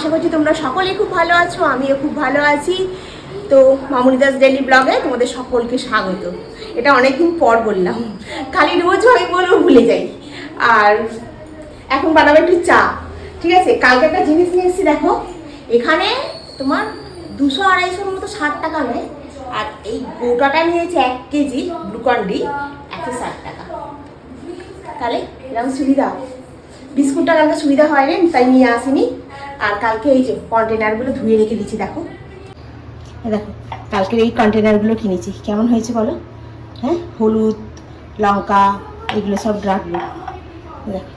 আশা করছি তোমরা সকলেই খুব ভালো আছো, আমিও খুব ভালো আছি। তো মামুনি দাস ডেলি ব্লগে তোমাদের সকলকে স্বাগত। এটা অনেকদিন পর বললাম খালি রোজ আমি বলব ভুলে যাই। আর এখন বানাবো একটু চা, ঠিক আছে? কালকে একটা জিনিস নিয়ে এসেছি, দেখো। এখানে তোমার দুশো আড়াইশোর মতো ষাট টাকা নেয়, আর এই গোটাটা নিয়েছে এক কেজি গ্লুকন্ডি একশো ষাট টাকা। তাহলে এরকম সুবিধা। বিস্কুটটা কালকে সুবিধা হয়নি, তাই নিয়ে আসিনি। আর কালকে এই যে কন্টেনারগুলো ধুয়ে রেখে দিচ্ছি দেখো। দেখো, কালকের এই কন্টেনারগুলো কিনেছি। কেমন হয়েছে বলো? হ্যাঁ? হলুদ, লঙ্কা, এগুলো সব রাখব দেখো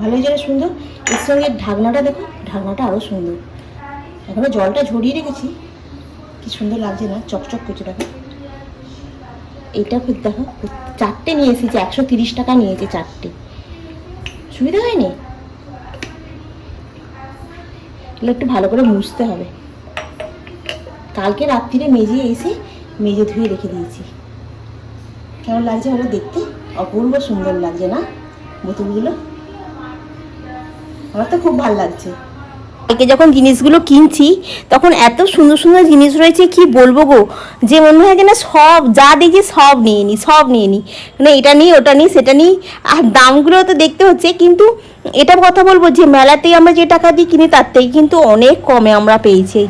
ভালো হয়েছে না সুন্দর। এর সঙ্গে ঢাকনাটা দেখো, ঢাকনাটা আরও সুন্দর। এখনও জলটা ঝরিয়ে রেখেছি। কি সুন্দর লাগছে না? চকচক করছে, দেখো। এইটা দেখো, চারটে নিয়ে এসেছি, একশো তিরিশ টাকা নিয়েছে চারটে। সুবিধা হয়নি? এগুলো একটু ভালো করে মুছতে হবে। কালকে রাত্রিরে মেজে এসে মেজে ধুয়ে রেখে দিয়েছি। কেমন লাগছে ভালো দেখতে? অপূর্ব সুন্দর লাগছে না? বোতলগুলো? আমার তো খুব ভালো লাগছে। কালকে যখন জিনিসগুলো কিনছি, তখন এত সুন্দর সুন্দর জিনিস রয়েছে, কি বলব গো? যে মনে হয় যেন সব, যা দেখি সব নিয়ে নিই সব নিয়ে নিই মানে এটা নিই ওটা নিই সেটা নিই আর দামগুলো তো দেখতে হচ্ছে, কিন্তু এটা কথা বলব যে মেলাতেই আমরা যে টাকা দিয়ে কিনি, তার থেকে কিন্তু অনেক কমে আমরা পেয়েছি।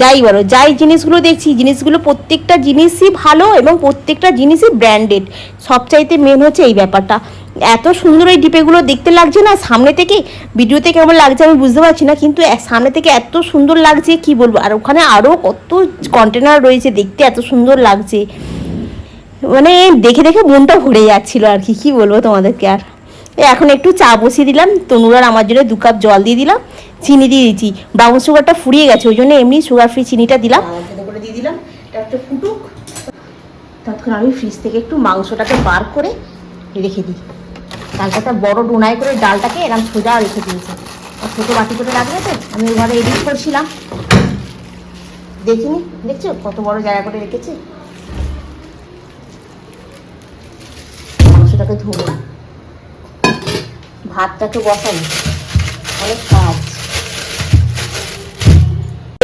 যাই বলো, যাই জিনিসগুলো দেখছি, জিনিসগুলো প্রত্যেকটা জিনিসই ভালো এবং প্রত্যেকটা জিনিসই ব্র্যান্ডেড সবচাইতে মেন হচ্ছে এই ব্যাপারটা। এত সুন্দর এই ডিপেগুলো দেখতে লাগছে না? সামনে থেকে ভিডিওতে কেমন লাগছে আমি বুঝতে পারছি না, কিন্তু সামনে থেকে এত সুন্দর লাগছে, কি বলব? আর ওখানে আরও কত কন্টেনার রয়েছে দেখতে, এত সুন্দর লাগছে। মানে দেখে দেখে মনটা ভরে যাচ্ছিল আর কি কি বলব তোমাদেরকে আর? এখন একটু চা বসিয়ে দিলাম তনুরার আমার জন্য দু কাপ জল দিয়ে দিলাম, চিনি দিয়ে দিয়েছি। ব্রাউন সুগারটা ফুরিয়ে গেছে, ওই জন্য এমনি সুগার ফ্রি চিনিটা দিলাম। করে দিয়ে দিলাম একটু ফুটুক। ততক্ষণ আমি ফ্রিজ থেকে একটু মাংসটাকে বার করে রেখে দিই। একটা বড় ডোনায় করে ডালটাকে এরকম সোজা রেখে দিয়েছে। আর ছোটো বাটি করে রাখলে তো আমি ওইভাবে এডিট করছিলাম। দেখিনি? দেখছ? কত বড় জায়গা করে রেখেছে। মাংসটাকে ধুবো। ভাতটাকে বসাই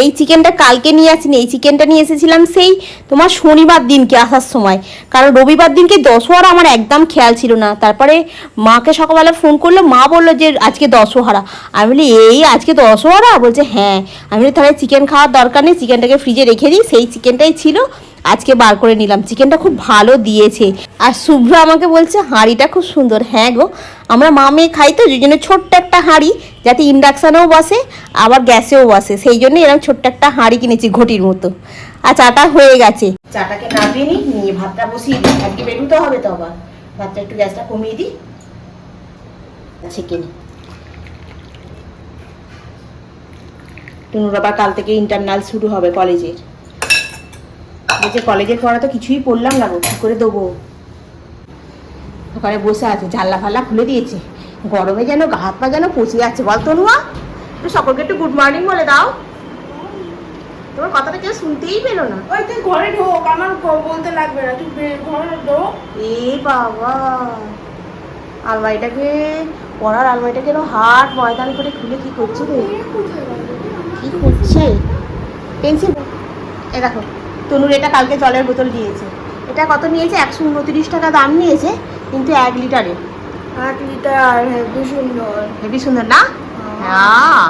এই চিকেনটা কালকে নিয়ে আসিনি, এই চিকেনটা নিয়ে এসেছিলাম সেই তোমার শনিবার দিনকে আসার সময়। কারণ রবিবার দিনকে দশহারা আমার একদম খেয়াল ছিল না। তারপরে মাকে সকালবেলা ফোন করল, মা বলল যে আজকে দশহারা। আমি বলি, এই আজকে দশহারা? বলছে হ্যাঁ। আমি বলি, তাহলে চিকেন খাওয়ার দরকার নেই, চিকেনটাকে ফ্রিজে রেখে দিই। সেই চিকেনটাই ছিল, আজকে বার করে নিলাম। চিকেনটা খুব ভালো দিয়েছে। আর শুভ্র আমাকে বলছে, হাঁড়িটা খুব সুন্দর। হ্যাঁ গো। আমরা মা মেয়ে খাই তো ওই জন্য ছোট্ট একটা হাঁড়ি, যাতে ইন্ডাকশানেও বসে, আবার গ্যাসেও বসে। সেই জন্য এরকম ছোট্ট একটা হাঁড়ি কিনেছি ঘটির মতো। আর চাটা হয়ে গেছে। চাটাকে নামিয়ে নিই নিয়ে ভাতটা বসিয়ে দিই। আজকে বেরোতে হবে তো আবার। ভাতটা একটু গ্যাসটা কমিয়ে দিই। চিকেন টুনুর আবার কাল থেকে ইন্টারনাল শুরু হবে কলেজের। কলেজের পড়া তো কিছুই পড়লাম না গো, কী করে দেবো? ওখানে বসে আছে জানলা ফাল্লা খুলে দিয়েছে। গরমে যেন গা হাত পা যেন পচে যাচ্ছে বল তনুয়া। একটু সকলকে একটু গুড মর্নিং বলে দাও। তোমার কথাটা কেউ শুনতেই পেল না। ওই তুই ঘরে ঢোক আমার বলতে লাগবে না তুই ঘরে ঢোক। এ বাবা আলমারিটাকে পড়ার আলমারিটাকে এরকম হাট ময়দান করে খুলে কি করছে রে? কি করছে? পেন্সিল এ দেখো তনুর এটা কালকে জলের বোতল দিয়েছে। এটা কত নিয়েছে? একশো উনত্রিশ টাকা দাম নিয়েছে। কিন্তু এক লিটারে আট লিটার হেভি সুন্দর হেবি সুন্দর না হ্যাঁ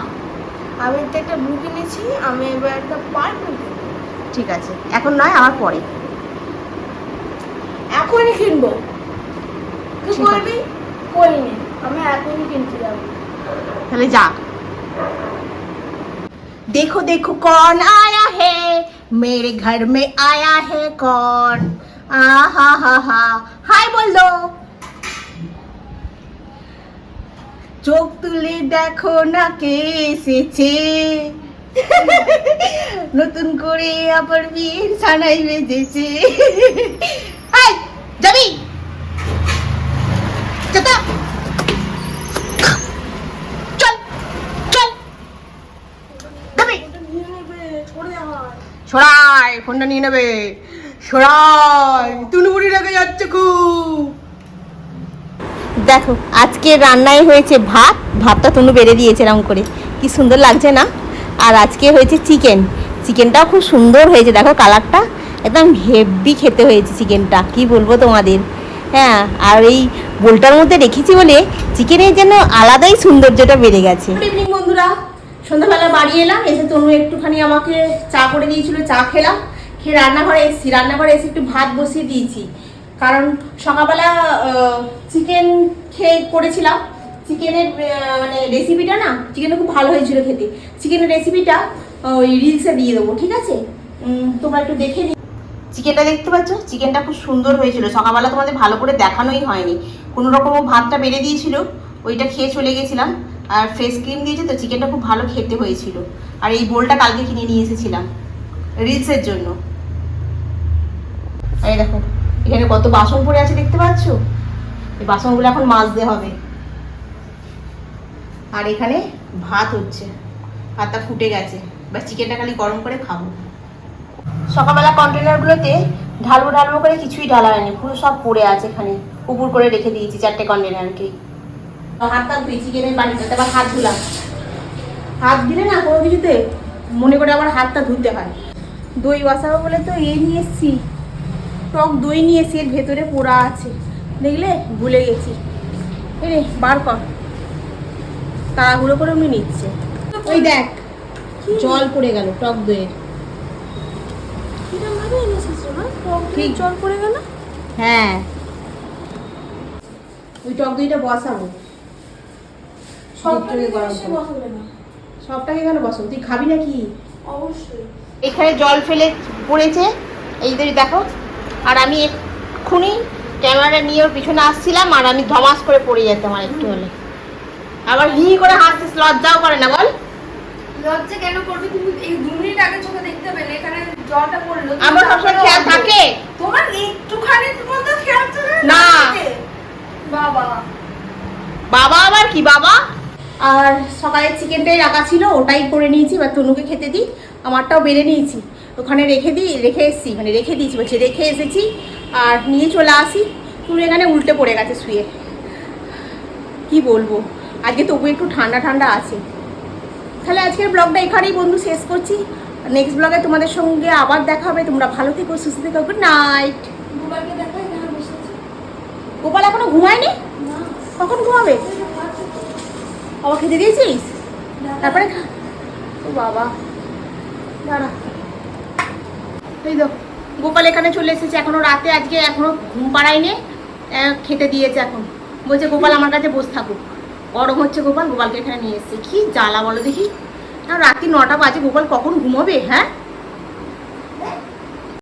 আমি তো একটা ব্লু কিনেছি আমি এবার একটা পার্পল ঠিক আছে এখন নয় আমার পরে এখনই কিনবো তুই ঠিক আছে। করবি করিনি আমি এখনই কিনতে যাবো তাহলে যা देखो देखो कौन आया है मेरे घर में आया है कौन আ হা হাই বলল। চোখ তুলে দেখো না কে এসেছে। নতুন করে আবার বিয়ের সানাই বেজেছে যাবি? ছড়াই ফোনটা নিয়ে নেবে। সরাই তুনুবুড়ি রেগে যাচ্ছে খুব। দেখো আজকে রান্নায় হয়েছে ভাত ভাতটা তনু বেড়ে দিয়েছে এরকম করে। কি সুন্দর লাগছে না? আর আজকে হয়েছে চিকেন। চিকেনটাও খুব সুন্দর হয়েছে দেখো কালারটা। একদম হেভি খেতে হয়েছে চিকেনটা কি বলব তোমাদের। হ্যাঁ আর এই বোলটার মধ্যে রেখেছি বলে চিকেনের যেন আলাদাই সৌন্দর্যটা বেড়ে গেছে। গুড ইভিনিং বন্ধুরা। সন্ধ্যাবেলা বাড়ি এলাম এসে তনু একটুখানি আমাকে চা করে দিয়েছিল চা খেলাম। খেয়ে রান্নাঘরে এসেছি, রান্নাঘরে এসে একটু ভাত বসিয়ে দিয়েছি। কারণ সকালবেলা চিকেন খেয়ে করেছিলাম। চিকেনের মানে রেসিপিটা না চিকেনটা খুব ভালো হয়েছিল খেতে। চিকেনের রেসিপিটা ওই রিলসে দিয়ে দেবো, ঠিক আছে? তোমরা একটু দেখে নি। চিকেনটা দেখতে পাচ্ছ? চিকেনটা খুব সুন্দর হয়েছিল। সকালবেলা তোমাদের ভালো করে দেখানোই হয়নি। কোনো রকম ভাতটা বেড়ে দিয়েছিল, ওইটা খেয়ে চলে গেছিলাম। আর ফ্রেশ ক্রিম দিয়েছে, তো চিকেনটা খুব ভালো খেতে হয়েছিল। আর এই বোলটা কালকে কিনে নিয়ে এসেছিলাম রিলসের জন্য। এই দেখো এখানে কত বাসন পড়ে আছে দেখতে পাচ্ছ? এই বাসনগুলো এখন মাজতে হবে। আর এখানে ভাত হচ্ছে ভাতটা ফুটে গেছে। বা চিকেনটা খালি গরম করে খাব। সকালবেলা কন্টেনারগুলোতে ঢালবো ঢালবো করে কিছুই ঢালা হয়নি পুরো সব পড়ে আছে এখানে। উপর করে রেখে দিয়েছি চারটে কন্টেনারকে হাতটা ধুই চিকেনের বাড়িতে আবার হাত ধুলাম। হাত দিলে না কোনো কিছুতে মনে করে আবার হাতটা ধুতে হয়। দই বসাবো বলে তো এ নিয়ে এসছি। টক দই নিয়ে এসছি এর ভেতরে পোড়া আছে। দেখলে ভুলে গেছি। রে বার কর। তাড়াহুড়ো করে উনি নিচ্ছে। ওই দেখ জল পড়ে গেল টক দইয়ের। ঠিক। জল পড়ে গেল? হ্যাঁ। ওই টক দইটা বসাবো। সবটাকে কেন বসাবো? তুই খাবি নাকি? অবশ্যই। এখানে জল ফেলে পড়েছে। এই দেখো আর আমি এক্ষুনি ক্যামেরা নিয়ে ওর পিছনে আসছিলাম আর আমি ধমাস করে পড়ে যেতাম আর একটু হলে। আবার হি করে হাসছিস লজ্জাও করে না বল। লজ্জা কেন করবে? তুমি এই দু মিনিট আগে চোখে দেখতে পেলে এখানে জলটা পড়ল। আমার সবসময় খেয়াল থাকে। তোমার একটুখানি মধ্যে খেয়াল চলে না। বাবা। বাবা আবার কি বাবা? আর সকালে চিকেনটাই রাখা ছিল ওটাই করে নিয়েছি এবার তনুকে খেতে দিই। আমারটাও বেড়ে নিয়েছি। ওখানে রেখে দিই রেখে এসেছি মানে রেখে দিয়েছি বলছি রেখে এসেছি আর নিয়ে চলে আসি। তুমি এখানে উল্টে পড়ে গেছে শুয়ে। কি বলব? আজকে তবু একটু ঠান্ডা ঠান্ডা আছে। তাহলে আজকের ব্লগটা এখানেই বন্ধু শেষ করছি। নেক্সট ব্লগে তোমাদের সঙ্গে আবার দেখা হবে। তোমরা ভালো থেকো সুস্থ থেকো। গুড নাইট গোপাল এখনও ঘুমায়নি? কখন ঘুমাবে? আবার খেতে দিয়েছিস? তারপরে ও বাবা। দাঁড়া। এই দেখো, গোপাল এখানে চলে এসেছে, এখনও রাতে, আজকে এখনও ঘুম পাড়ায়নি খেতে দিয়েছে এখন। বলছে, গোপাল আমার কাছে বসে থাকুক। গরম হচ্ছে গোপাল, গোপালকে এখানে নিয়ে এসছে। কি জ্বালা বলো দেখি। রাত্রি নটা বাজে, গোপাল কখন ঘুমোবে হ্যাঁ?